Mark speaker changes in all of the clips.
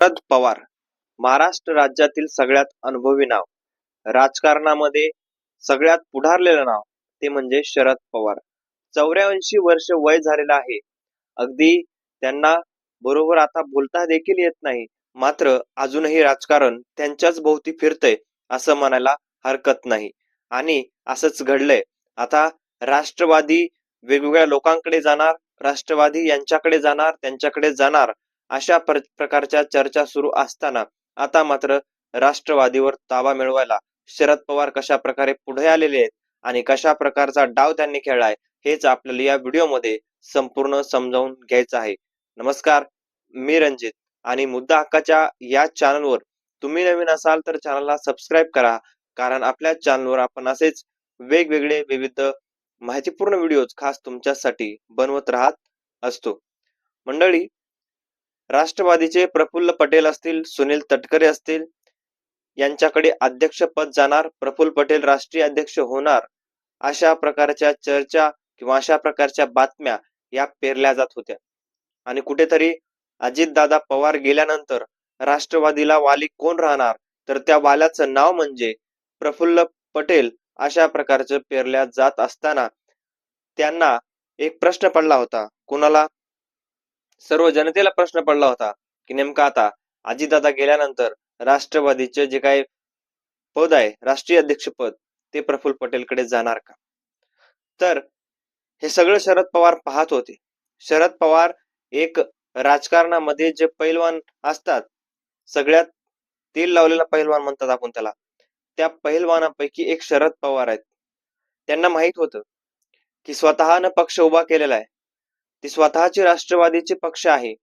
Speaker 1: शरद पवार. महाराष्ट्र राज्यातील सगळ्यात अनुभवी नाव. राजकारणामध्ये सगळ्यात पुढारलेलं नाव ते म्हणजे शरद पवार. चौऱ्याऐंशी वर्ष वय झालेलं आहे. अगदी त्यांना बरोबर आता बोलता देखील येत नाही. मात्र अजूनही राजकारण त्यांच्याच भोवती फिरतंय असं म्हणायला हरकत नाही. आणि असंच घडलंय. आता राष्ट्रवादी वेगवेगळ्या लोकांकडे जाणार राष्ट्रवादी यांच्याकडे जाणार त्यांच्याकडे जाणार अशा प्रकारच्या चर्चा सुरू असताना आता मात्र राष्ट्रवादीवर ताबा मिळवायला शरद पवार कशा प्रकारे पुढे आलेले आहेत आणि कशा प्रकारचा डाव त्यांनी खेळलाय हेच आपल्याला या व्हिडिओमध्ये संपूर्ण समजावून घ्यायचं आहे. नमस्कार मी रंजित आणि मुद्दा हक्काच्या या चॅनलवर तुम्ही नवीन असाल तर चॅनलला सबस्क्राईब करा कारण आपल्या चॅनलवर आपण असेच वेगवेगळे विविध माहितीपूर्ण व्हिडिओज खास तुमच्यासाठी बनवत राहत असतो. मंडळी राष्ट्रवादीचे प्रफुल्ल पटेल असतील सुनील तटकरे असतील यांच्याकडे अध्यक्षपद जाणार प्रफुल्ल पटेल राष्ट्रीय अध्यक्ष होणार अशा प्रकारच्या चर्चा किंवा अशा प्रकारच्या बातम्या या पेरल्या जात होत्या. आणि कुठेतरी अजितदादा पवार गेल्यानंतर राष्ट्रवादीला वाली कोण राहणार? तर त्या वाल्याचं नाव म्हणजे प्रफुल्ल पटेल अशा प्रकारचं पेरल्या जात असताना त्यांना एक प्रश्न पडला होता. कोणाला? सर्व जनतेला प्रश्न पडला होता की नेमका आता अजितदादा गेल्यानंतर राष्ट्रवादीचे जे काही पद आहे राष्ट्रीय अध्यक्षपद ते प्रफुल्ल पटेलकडे जाणार का? तर हे सगळं शरद पवार पाहत होते. शरद पवार एक राजकारणामध्ये जे पैलवान असतात सगळ्यात तेल लावलेला पैलवान म्हणतात आपण त्याला त्या पैलवानापैकी एक शरद पवार आहेत. त्यांना माहीत होतं की स्वतःनं पक्ष उभा केलेला आहे. ती स्वतःची राष्ट्रवादीचे पक्ष आहे.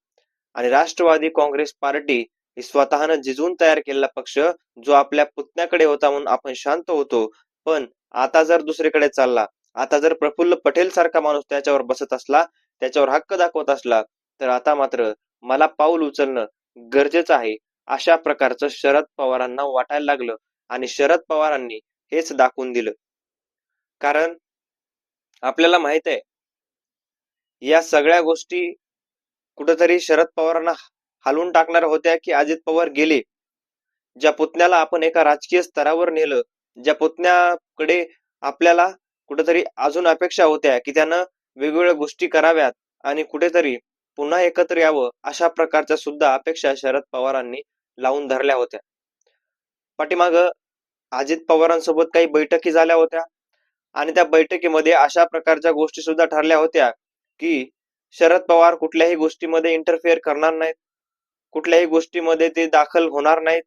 Speaker 1: आणि राष्ट्रवादी काँग्रेस पार्टी ही स्वतःनं जिजून तयार केलेला पक्ष जो आपल्या पुतण्याकडे होता म्हणून आपण शांत होतो. पण आता जर दुसरीकडे चालला आता जर प्रफुल्ल पटेल सारखा माणूस त्याच्यावर बसत असला त्याच्यावर हक्क दाखवत असला तर आता मात्र मला पाऊल उचलणं गरजेचं आहे. अशा प्रकारचं शरद पवारांना वाटायला लागलं आणि शरद पवारांनी हेच दाखवून दिलं. कारण आपल्याला माहीत आहे या सगळ्या गोष्टी कुठेतरी शरद पवारांना हलवून टाकणाऱ्या होत्या की अजित पवार गेले. ज्या पुतण्याला आपण एका राजकीय स्तरावर नेलं ज्या पुतण्याकडे आपल्याला कुठेतरी अजून अपेक्षा होत्या की त्यानं वेगवेगळ्या गोष्टी कराव्यात आणि कुठेतरी पुन्हा एकत्र यावं अशा प्रकारच्या सुद्धा अपेक्षा शरद पवारांनी लावून धरल्या होत्या. पाठीमाग अजित पवारांसोबत काही बैठकी झाल्या होत्या आणि त्या बैठकीमध्ये अशा प्रकारच्या गोष्टी सुद्धा ठरल्या होत्या की शरद पवार कुठल्याही गोष्टीमध्ये इंटरफेअर करणार नाहीत. कुठल्याही गोष्टीमध्ये ते दाखल होणार नाहीत.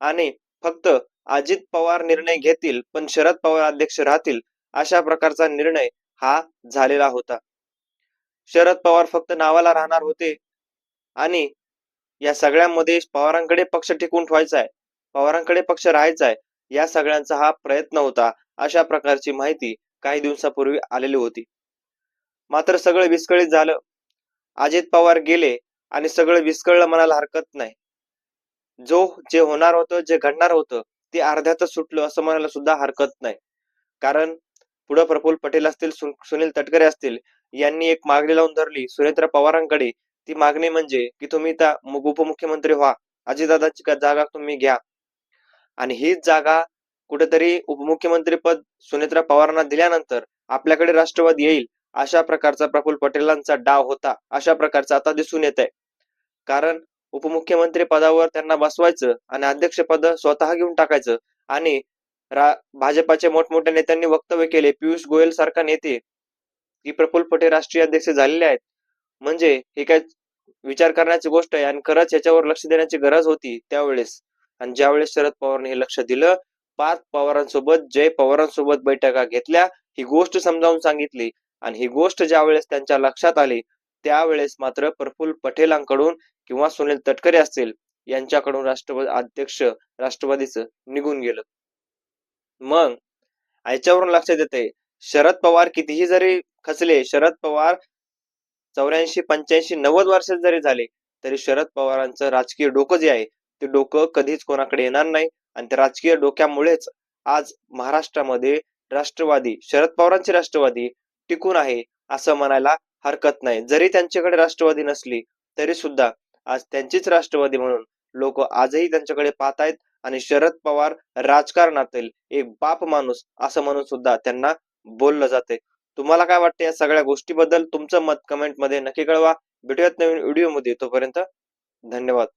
Speaker 1: आणि फक्त अजित पवार निर्णय घेतील पण शरद पवार अध्यक्ष राहतील अशा प्रकारचा निर्णय हा झालेला होता. शरद पवार फक्त नावाला राहणार होते. आणि या सगळ्यांमध्ये पवारांकडे पक्ष टिकून ठेवायचा आहे पवारांकडे पक्ष राहायचा आहे या सगळ्यांचा हा प्रयत्न होता अशा प्रकारची माहिती काही दिवसापूर्वी आलेली होती. मात्र सगळं विस्कळीत झालं. अजित पवार गेले आणि सगळं विस्कळलं म्हणायला हरकत नाही. जो जे होणार होतं जे घडणार होतं ते अर्ध्यातच सुटलं असं म्हणायला सुद्धा हरकत नाही. कारण पुढं प्रफुल्ल पटेल असतील सु- सुनील तटकरे असतील यांनी एक मागणी लावून धरली सुरेंद्र पवारांकडे. ती मागणी म्हणजे की तुम्ही त्या उपमुख्यमंत्री व्हा. अजितदादाची जागा तुम्ही घ्या. आणि हीच जागा कुठेतरी उपमुख्यमंत्री पद सुनेत्रा पवारांना दिल्यानंतर आपल्याकडे राष्ट्रवाद येईल. अशा प्रकारचा प्रफुल्ल पटेलांचा डाव होता. अशा प्रकारचा आता दिसून येत आहे कारण उपमुख्यमंत्री पदावर त्यांना बसवायचं आणि अध्यक्षपद स्वतः घेऊन टाकायचं आणि भाजपाचे मोठमोठ्या नेत्यांनी वक्तव्य केले. पियुष गोयल सारखा नेते की प्रफुल्ल पटेल राष्ट्रीय अध्यक्ष झालेले आहेत. म्हणजे हे काय विचार करण्याची गोष्ट आहे आणि खरंच याच्यावर लक्ष देण्याची गरज होती त्यावेळेस. आणि ज्यावेळेस शरद पवारने हे लक्ष दिलं पाच पवारांसोबत जय पवारांसोबत बैठका घेतल्या ही गोष्ट समजावून सांगितली. आणि ही गोष्ट ज्यावेळेस त्यांच्या लक्षात आली त्यावेळेस मात्र प्रफुल्ल पटेलांकडून किंवा सुनील तटकरे असतील यांच्याकडून राष्ट्रवादी अध्यक्ष राष्ट्रवादीचं निघून गेलं. मग याच्यावरून लक्षात येते शरद पवार कितीही जरी खचले शरद पवार चौऱ्याऐंशी पंच्याऐंशी नव्वद वर्ष जरी झाले तरी शरद पवारांचं राजकीय डोकं जे आहे ते डोकं कधीच कोणाकडे येणार नाही. आणि त्या राजकीय डोक्यामुळेच आज महाराष्ट्रामध्ये राष्ट्रवादी शरद पवारांची राष्ट्रवादी टिकून आहे असं म्हणायला हरकत नाही. जरी त्यांच्याकडे राष्ट्रवादी नसली तरी सुद्धा आज त्यांचीच राष्ट्रवादी म्हणून लोक आजही त्यांच्याकडे पाहत आहेत आणि शरद पवार राजकारणातील एक बाप माणूस असं म्हणून सुद्धा त्यांना बोललं जाते. तुम्हाला काय वाटतं या सगळ्या गोष्टीबद्दल? तुमचं मत कमेंटमध्ये नक्की कळवा. भेटूयात नवीन व्हिडिओमध्ये. तोपर्यंत धन्यवाद.